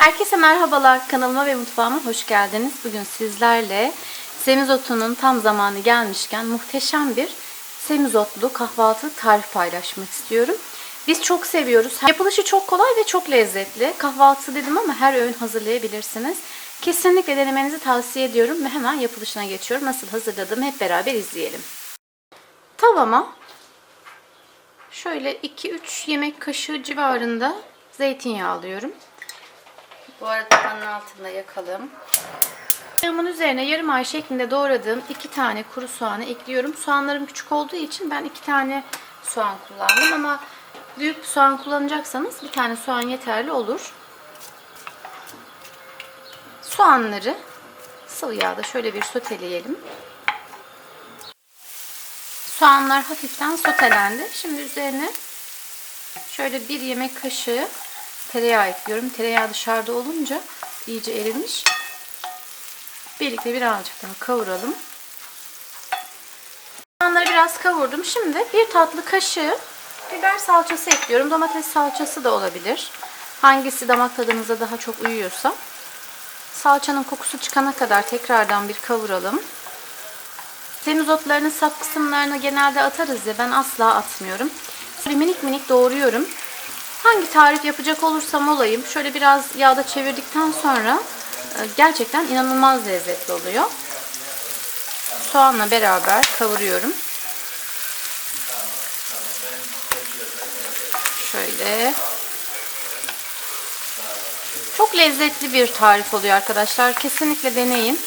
Herkese merhabalar. Kanalıma ve mutfağıma hoş geldiniz. Bugün sizlerle semizotunun tam zamanı gelmişken muhteşem bir semizotlu kahvaltı tarif paylaşmak istiyorum. Biz çok seviyoruz. Yapılışı çok kolay ve çok lezzetli. Kahvaltı dedim ama her öğün hazırlayabilirsiniz. Kesinlikle denemenizi tavsiye ediyorum ve hemen yapılışına geçiyorum. Nasıl hazırladığımı hep beraber izleyelim. Tavama şöyle 2-3 yemek kaşığı civarında zeytinyağı alıyorum. Bu arada tavanın altında yakalım. Yağımın üzerine yarım ay şeklinde doğradığım iki tane kuru soğanı ekliyorum. Soğanlarım küçük olduğu için ben iki tane soğan kullandım ama büyük soğan kullanacaksanız bir tane soğan yeterli olur. Soğanları sıvı yağda şöyle bir soteleyelim. Soğanlar hafiften sotelendi. Şimdi üzerine şöyle bir yemek kaşığı tereyağı ekliyorum. Tereyağı dışarıda olunca iyice erimiş. Birlikte birazcık daha kavuralım. Soğanları biraz kavurdum. Şimdi bir tatlı kaşığı biber salçası ekliyorum. Domates salçası da olabilir. Hangisi damak tadınıza daha çok uyuyorsa. Salçanın kokusu çıkana kadar tekrardan bir kavuralım. Semizotlarının saf kısımlarını genelde atarız ya ben asla atmıyorum. Şöyle minik minik doğruyorum. Hangi tarif yapacak olursam olayım şöyle biraz yağda çevirdikten sonra e, gerçekten inanılmaz lezzetli oluyor. Soğanla beraber kavuruyorum. Şöyle. Çok lezzetli bir tarif oluyor arkadaşlar. Kesinlikle deneyin.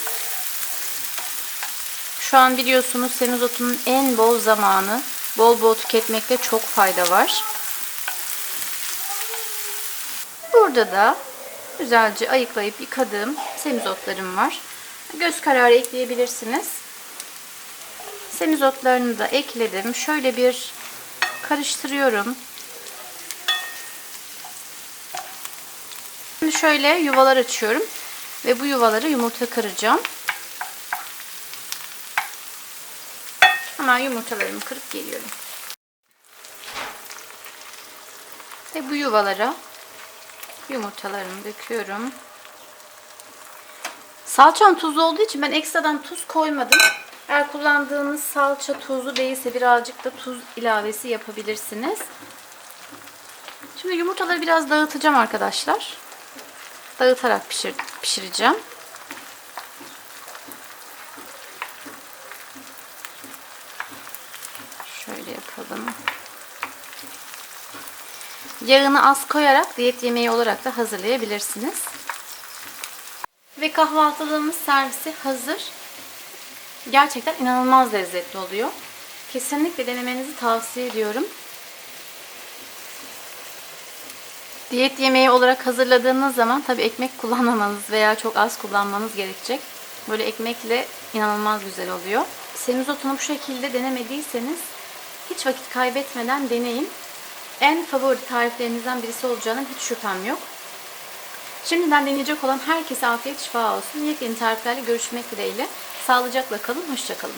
Şu an biliyorsunuz semizotunun en bol zamanı. Bol bol tüketmekte çok fayda var. Burada da güzelce ayıklayıp yıkadığım semizotlarım var. Göz kararı ekleyebilirsiniz. Semizotlarını da ekledim. Şöyle bir karıştırıyorum. Şimdi şöyle yuvalar açıyorum. Ve bu yuvaları yumurta kıracağım. Hemen yumurtalarımı kırıp geliyorum. Ve bu yuvalara yumurtalarımı döküyorum. Salçam tuzlu olduğu için ben ekstradan tuz koymadım. Eğer kullandığınız salça tuzlu değilse birazcık da tuz ilavesi yapabilirsiniz. Şimdi yumurtaları biraz dağıtacağım arkadaşlar. Dağıtarak pişir, pişireceğim. Şöyle yapalım. Yağını az koyarak diyet yemeği olarak da hazırlayabilirsiniz. Ve kahvaltılığımız servisi hazır. Gerçekten inanılmaz lezzetli oluyor. Kesinlikle denemenizi tavsiye ediyorum. Diyet yemeği olarak hazırladığınız zaman tabi ekmek kullanmamanız veya çok az kullanmanız gerekecek. Böyle ekmekle inanılmaz güzel oluyor. Semizotunu bu şekilde denemediyseniz hiç vakit kaybetmeden deneyin. En favori tariflerinizden birisi olacağının hiç şüphem yok. Şimdiden deneyecek olan herkese afiyet şifa olsun. Yepyeni tariflerle görüşmek dileğiyle. Sağlıcakla kalın, hoşçakalın.